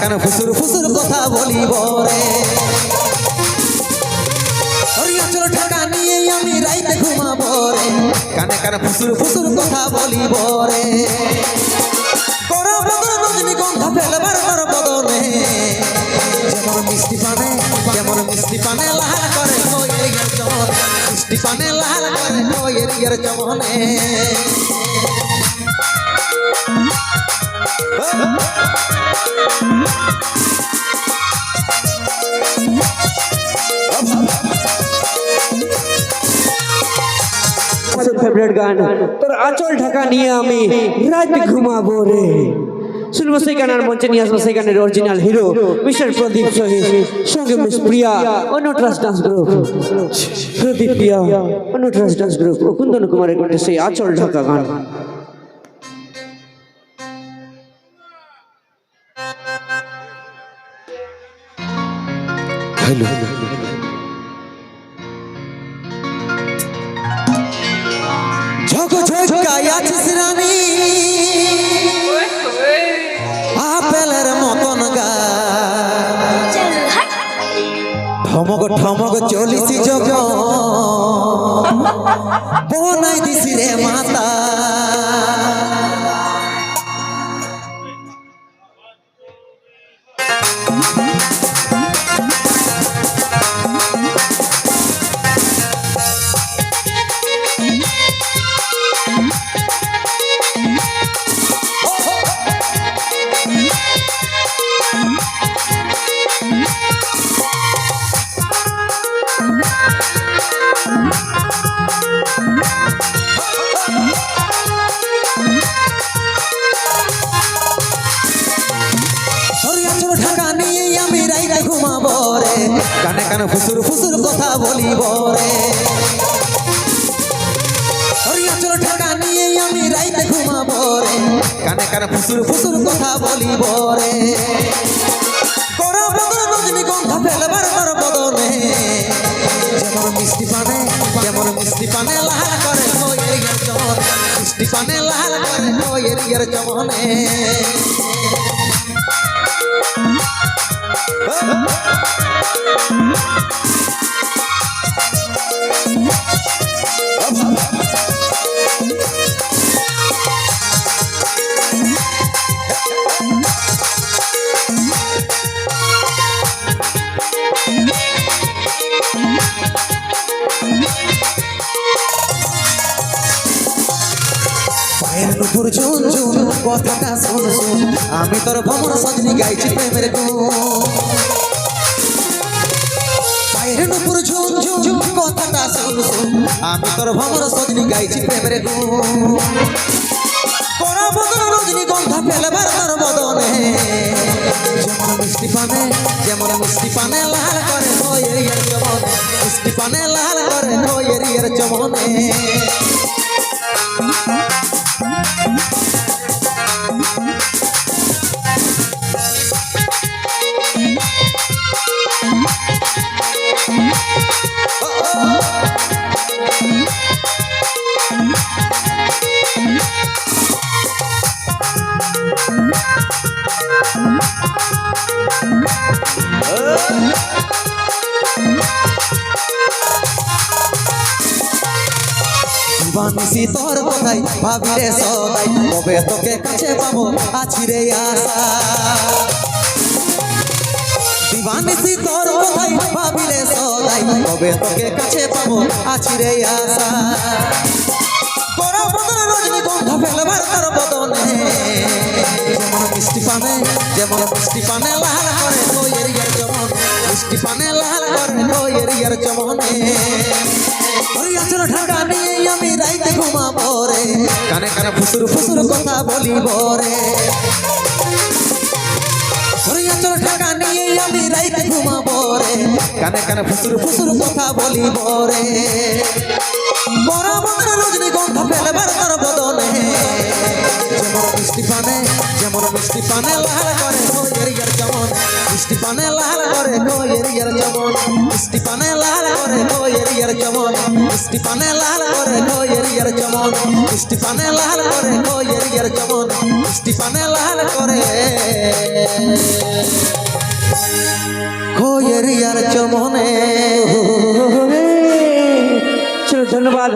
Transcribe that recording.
কানে ফুসুর ফুসুর কথা বলিব রে? হরিয়াচল ঢাকা নিয়ে আমি রাইতে ঘুমাবো রে। কানে কানে ফুসুর ফুসুর কথা বলিব রে। গরম বদন। মিষ্টি পানে যেমন মিষ্টি পানে লাল করে কইয়ের ইয়ার চমন। মিষ্টি পানে লাল ফেভারিট গান। তোর আঁচল ঢাকা নিয়ে আমি রাত ঘুমাবো রে। শুনব সেই গানের মঞ্চে নিয়ে আসব সেই গানের অরিজিনাল হিরো মিস্টার প্রদীপ সহিত। সঙ্গে মিস প্রিয়া অন্য trust dance group Pradeep Priya অন্য ট্রাস্ট ডান্স গ্রুপ কুন্দন কুমারের কণ্ঠে সেই আঁচল ঢাকা গান। হ্যালো ঝক ঝকাই আছিস রানী। আপেলের মতন গা। ঠমক ঠমক চলিস যখন বনাই দিছি রে মাতা। কানে ফুসুর ফুসুর কথা বলিব রে? নিয়ে আমি কানে কানে ফুসুর ফুসুর কথা বলিব রে। মিষ্টি পানে মিষ্টি লাল করে কইয়ের ইয়ার চমন। মিষ্টি পানে লাল করে কইয়ের ইয়ার পায়ের ঝুন কথাটা শুন। শুন আমি তোর ভ্রমণ সজনি গাইছি প্রেমের গুণ পায়ের নুপুর ঝুন ঝুন কথাটা শুন। শুন আমি তোর ভ্রমণ সজনি গাইছি প্রেমের গুণ করা বদন রজনী গন্ধা ফেলবার তোর বদনে যেমন মিষ্টি পানে, যেমন মিষ্টি পানে লাল করে নয়ের ইয়ার চমন মিষ্টি পানে লাল করে নয়ের ইয়ার চমনে বানিসি তোর কোথায় ভাবি রে সদাই কবে তোকে কাছে পাবো, আছি রে আশা। দিবানিসি তোর কোথায় ভাবি রে সদাই কবে তোকে কাছে পাবো, আছি রে আশা। তোর বদন। যেমন মিষ্টি পানে, যেমন লাল করে নয়ের ইয়ার মিষ্টি পানে লাল করে নয়ের ইয়ার হরিয়াচল ঢাকা নিয়ে কানে ফুসুর ফুসুর কথা বলিব রে। ঢাকা নিয়ে কানে কানে ফুসুর ফুসুর কথা বলিব রে। বড় বদন রজনী গন্ধা ফেলবার বদনে। যেমন মিষ্টি পানে, যেমন মিষ্টি পানে লাল করে যেমন। মিষ্টি পানে লাল যেমন মিষ্টি পানে লাল করে কোয়ের ইয়ার যেমন মিষ্টি পানে লাল করে কোয়ের ইয়ার যেমন মিষ্টি পানে লাল করে কোয়ের ইয়ার যেমন মিষ্টি পানে লাল করে কোয়ের ইয়ার চমনে ধন্যবাদ।